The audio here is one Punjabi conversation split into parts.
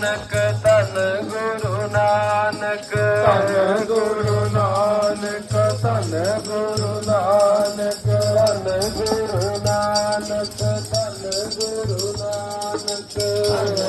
ਨਾਨਕ ਧੰਨ ਗੁਰੂ ਨਾਨਕ। ਧੰਨ ਗੁਰੂ ਨਾਨਕ ਧੰਨ ਗੁਰੂ ਨਾਨਕ। ਧੰਨ ਗੁਰੂ ਨਾਨਕ ਧੰਨ ਗੁਰੂ ਨਾਨਕ।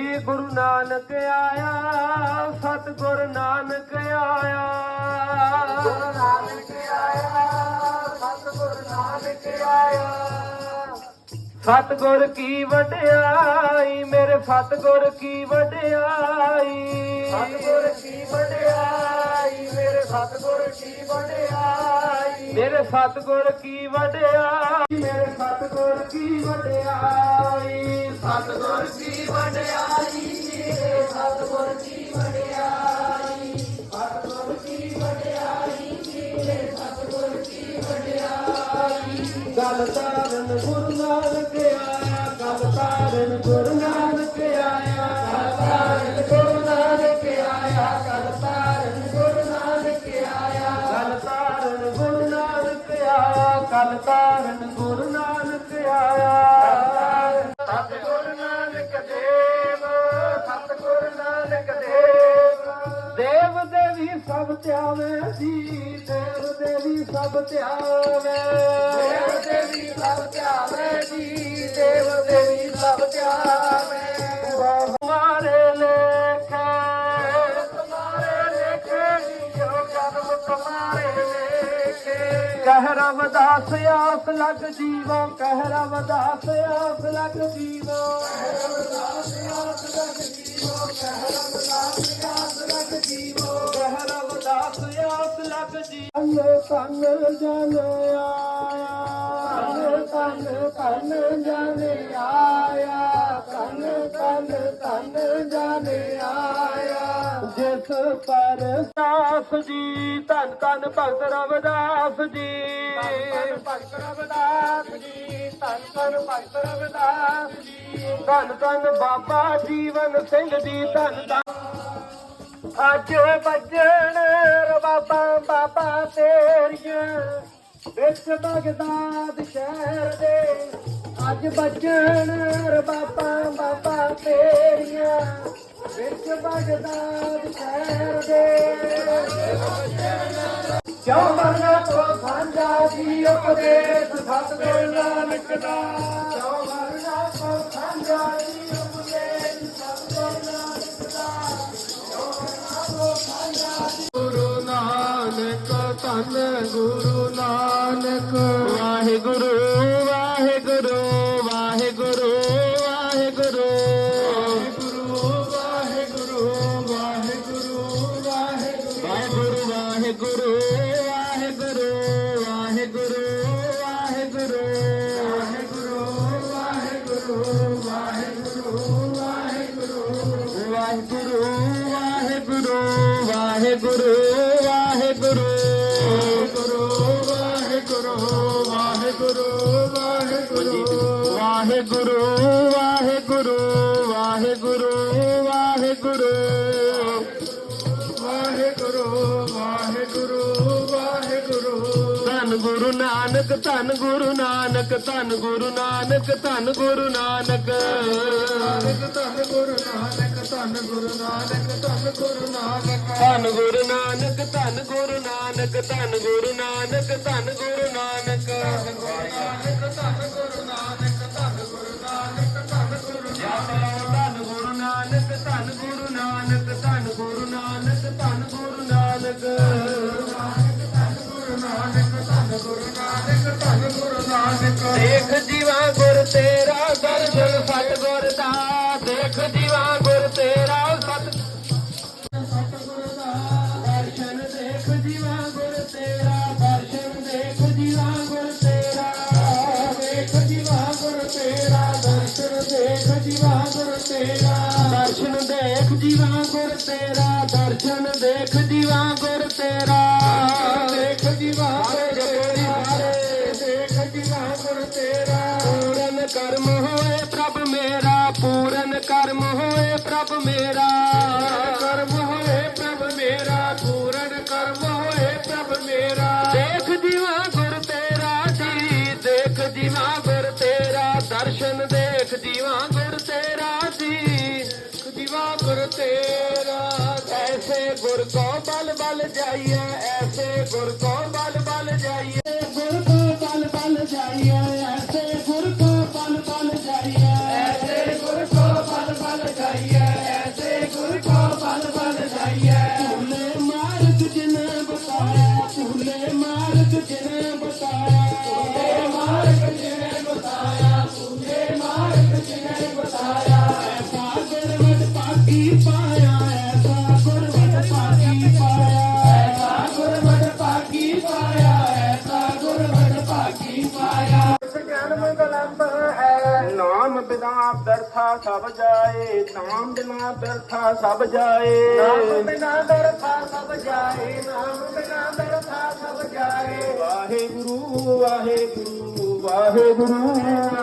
ਜੀ ਗੁਰੂ ਨਾਨਕ ਆਇਆ ਸਤਿਗੁਰ ਨਾਨਕ ਆਇਆ। ਗੁਰੂ ਨਾਨਕ ਆਇਆ ਸਤਿਗੁਰ ਨਾਨਕ ਆਇਆ। ਸਤਿਗੁਰ ਕੀ ਵਡਿਆਈ ਮੇਰੇ ਸਤਿਗੁਰ ਕੀ ਵਡਿਆਈ। ਸਤਿਗੁਰ ਕੀ ਵਡਿਆਈ ਮੇਰੇ ਸਤਿਗੁਰ ਕੀ ਵਡਿਆਈ। ਮੇਰੇ ਸਤਿਗੁਰ ਕੀ ਵਡਿਆਈ ਮੇਰੇ ਸਤਿਗੁਰ ਕੀ ਵਡਿਆਈ ਸਤਿਗੁਰ ਕੀ ਵਡਿਆਈ ਮੇਰੇ ਸਤਿਗੁਰ ਕੀ ਵਡਿਆਈ ਸਤਿਗੁਰ ਕੀ ਵਡਿਆਈ ਮੇਰੇ ਸਤਿਗੁਰ ਕੀ ਵਡਿਆਈ ਗਲ ਦੇਵ ਸਭ ਧਿਆਵੇ ਜੀ ਦੇਵ ਦੇਵੀ ਸਭ ਧਿਆਵੇ। ਦੇਵ ਦੇਵੀ ਸਭ ਧਿਆਵੇ ਜੀ ਦੇਵ ਦੇਵੀ ਸਭ ਧਿਆਵੇ। ਤੁਹਾਰੇ ਲੇਖੇ। ਤੁਹਾਰੇ ਲੇਖੇ ਜੋ ਕਰਮ ਤੁਹਾਰੇ ਲੇਖੇ। ਕਹਿ ਰਵਦਾਸ ਆਸ ਲਗ ਜੀਵੋ। ਕਹਿ ਰਵਦਾਸ ਆਸ ਲਗ ਜੀਵੋ ਕਹਿ ਰਵਦਾਸ ਆਸ ਲਗ ਜੀਵੋ। ਤਨ ਜਨ ਆਇਆ ਤਨ ਤਨ ਜਨ ਆਇਆ ਤਨ ਤਨ ਤਨ ਜਨ ਆਇਆ। ਜਿਸ ਪਰ ਦਾਸ ਜੀ ਧੰਨ ਧੰਨ ਭਗਤ ਰਵਦਾਸ ਜੀ। ਧੰਨ ਭਗਤ ਰਵਦਾਸ ਜੀ ਧੰਨ ਧੰਨ ਭਗਤ ਰਵਦਾਸ ਜੀ। ਧੰਨ ਧੰਨ ਬਾਬਾ ਜੀਵਨ ਸਿੰਘ ਜੀ ਧੰਨ ਧੰਨ ਅੱਜ ਵੱਜਣ ਰਬਾਬਾ ਬਾਬਾ ਤੇਰੀਆਂ। ਵਿੱਚ ਬਗਦਾਦ ਸ਼ਹਿਰ ਦੇ। ਅੱਜ ਵੱਜਣ ਰਬਾਬਾ ਬਾਬਾ ਤੇਰੀਆਂ। ਵਿੱਚ ਬਗਦਾਦ ਸ਼ਹਿਰ ਦੇ। ਕਿਉਂ ਮਰਨਾ ਕੋ ਸਾਂਝਾ ਜੀ ਉਪਦੇਸ਼? ਸਤਿਗੁਰ ਨਾਨਕ ਦਾ। ਕਿਉਂ ਮਰਨਾ ਕੋ ਸਾਂਝਾ ਜੀ ਗੁਰੂ ਨਾਨਕ ਧੰਨ ਗੁਰੂ ਨਾਨਕ ਵਾਹਿਗੁਰੂ ਵਾਹਿਗੁਰੂ ਵਾਹਿਗੁਰੂ। ਵਾਹਿਗੁਰੂ ਵਾਹਿਗੁਰੂ ਵਾਹਿਗੁਰੂ ਵਾਹਿਗੁਰੂ। ਵਾਹਿਗੁਰੂ ਵਾਹਿਗੁਰੂ ਵਾਹਿਗੁਰੂ ਵਾਹਿਗੁਰੂ। ਵਾਹਿਗੁਰੂ ਵਾਹਿਗੁਰੂ ਵਾਹਿਗੁਰੂ। ਧੰਨ ਗੁਰੂ ਨਾਨਕ ਧੰਨ ਗੁਰੂ ਨਾਨਕ ਧੰਨ ਗੁਰੂ ਨਾਨਕ ਧੰਨ ਗੁਰੂ ਨਾਨਕ। ਨਾਨਕ ਧੰਨ ਗੁਰੂ ਨਾਨਕ ਧੰਨ ਗੁਰੂ ਨਾਨਕ ਧੰਨ ਗੁਰੂ ਧੰਨ ਗੁਰੂ ਨਾਨਕ, ਧੰਨ ਗੁਰੂ ਨਾਨਕ, ਧੰਨ ਗੁਰੂ ਨਾਨਕ, ਧੰਨ ਗੁਰੂ ਨਾਨਕ। ਧੰਨ ਗੁਰੂ ਨਾਨਕ, ਧੰਨ ਗੁਰੂ ਨਾਨਕ, ਧੰਨ ਗੁਰੂ ਨਾਨਕ, ਧੰਨ ਗੁਰੂ ਨਾਨਕ। ਧੰਨ ਗੁਰੂ ਨਾਨਕ ਨਾਨਕ ਧੰਨ ਗੁਰੂ ਨਾਨਕ ਧੰਨ ਗੁਰੂ ਨਾਨਕ ਧੰਨ ਗੁਰੂ ਨਾਨਕ ਗੁਰੂ ਨਾਨਕ ਧੰਨ ਗੁਰੂ ਨਾਨਕ ਧੰਨ ਗੁਰੂ ਨਾਨਕ ਦੇਖ ਜੀਵਾ ਗੁਰ ਤੇਰਾ ਦਰਸ਼ਨ ਸਤਿਗੁਰ ਦਾ ਦਰਸ਼ਨ ਦੇਖ ਜੀਵਾ ਗੁਰ ਤੇਰਾ। ਗੁਰ ਕੋ ਬਲ ਬਲ ਜਾਈਏ ਐਸੇ ਗੁਰ ਕੋ ਬਲ ਬਲ ਜਾਈਏ। ਬਰਥਾ ਸਭ ਜਾਏ ਨਾਮ ਬਿਨਾ ਬਰਥਾ ਸਭ ਜਾਏ। ਨਾਮ ਬਿਨਾ ਦਰਥਾ ਸਭ ਜਾਏ ਨਾਮ ਬਿਨਾ ਦਰਥਾ ਸਭ ਜਾਏ। ਵਾਹਿਗੁਰੂ ਵਾਹਿਗੁਰੂ ਵਾਹਿਗੁਰੂ।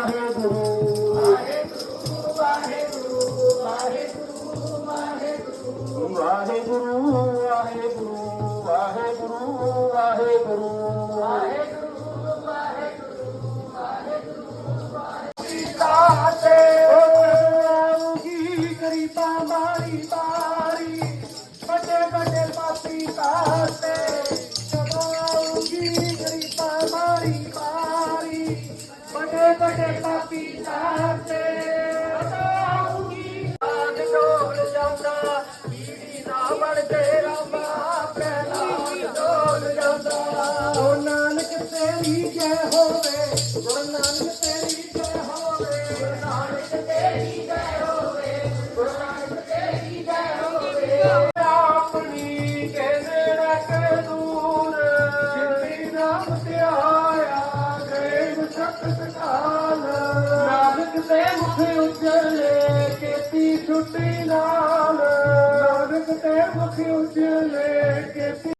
ਉਜਲੇ ਕੀਤੀ ਛੁੱਟੀ ਨਾਲ ਨਾਨਕ ਤੇ ਮੁਖ ਉਜਲੇ